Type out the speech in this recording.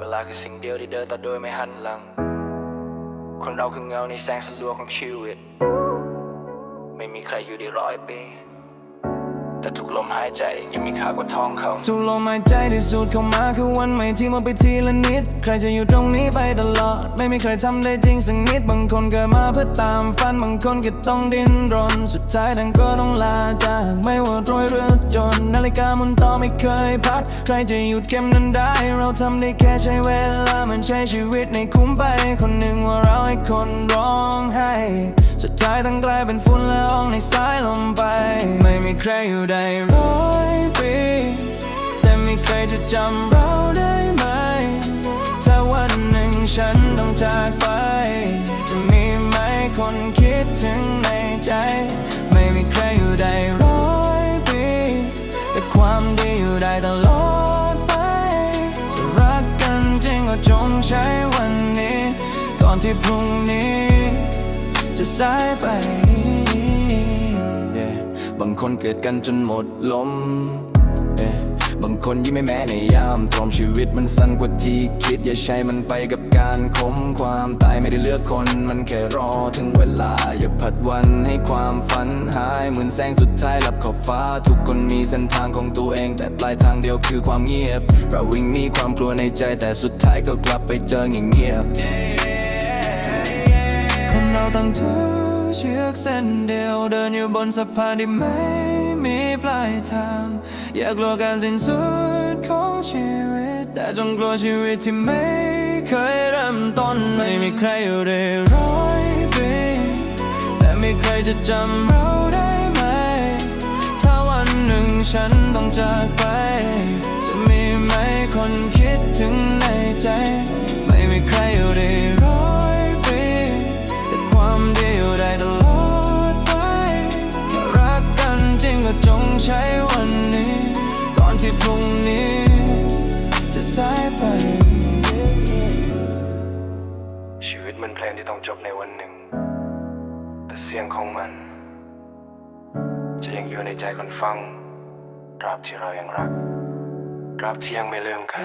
เวลาคือสิ่งเดียวที่เดินต่อโดยไม่หันหลัง คนเราคือเงาในแสงสลัวของชีวิต ไม่มีใครอยู่ได้ร้อยปี แต่ทุกลมหายใจยังมีค่ากว่าทองเขาทุกลมหายใจที่สูดเข้ามาคือวันใหม่ที่มาไปทีละนิด ใครจะอยู่ตรงนี้ไปตลอด ไม่มีใครทำได้จริงสักนิด บางคนเกิดมาเพื่อตามฝัน บางคนก็ต้องดิ้นรน สุดท้ายดังก็ต้องลาจากไม่ว่ารวยหรือจน นาฬิกามุนต่อไม่เคยพัก ใครจะหยุดเข็มนั้นได้ เราทำได้แค่ใช้เวลา มันใช้ชีวิตในคุ้มไป คนหนึ่งว่าเราให้คนร้องไห้ สุดท้ายต้องกลายเป็นฝุ่นละอองในสายลมไป ใครอยู่ได้ร้อยปี แต่มีใครจะจำเราได้ไหม ถ้าวันหนึ่งฉันต้องจากไป จะมีไหมคนคิดถึงในใจ ไม่มีใครอยู่ได้ร้อยปี แต่ความดีอยู่ได้ตลอดไป จะรักกันจริงก็จงใช้วันนี้ ก่อนที่พรุ่งนี้ จะสายไป บางคนเกิดกันจนหมดลมบางคนยิ้มไม่แม้ในยามตรมชีวิตมันสั้นกว่าที่คิด อย่าใช้มันไปกับการคมความตายไม่ได้เลือกคน มันแค่รอถึงเวลา อย่าผัดวันให้ความฝันหายเหมือนแสงสุดท้ายหลับขอบฟ้า ทุกคนมีเส้นทางของตัวเอง แต่ปลายทางเดียวคือความเงียบ เราวิ่งหนีความกลัวในใจแต่สุดท้ายก็กลับไปเจอเงียบเงียบคนเราต้องถือ เชือกเส้นเดียวเดินอยู่บนสะพานที่ไม่มีปลายทาง อยากลัวการสิ้นสุดของชีวิต แต่จงกลัวชีวิตที่ไม่เคยเริ่มต้นไม่มีใครอยู่ได้ร้อยปีแต่มีใครจะจำเราได้ไหม ถ้าวันหนึ่งฉันต้องจากไป จะมีไหมคน นที่ต้องจบในวันหนึ่ง แต่เสียงของมัน จะยังอยู่ในใจคนฟัง ตราบที่เรายังรัก ตราบที่ยังไม่ลืมกัน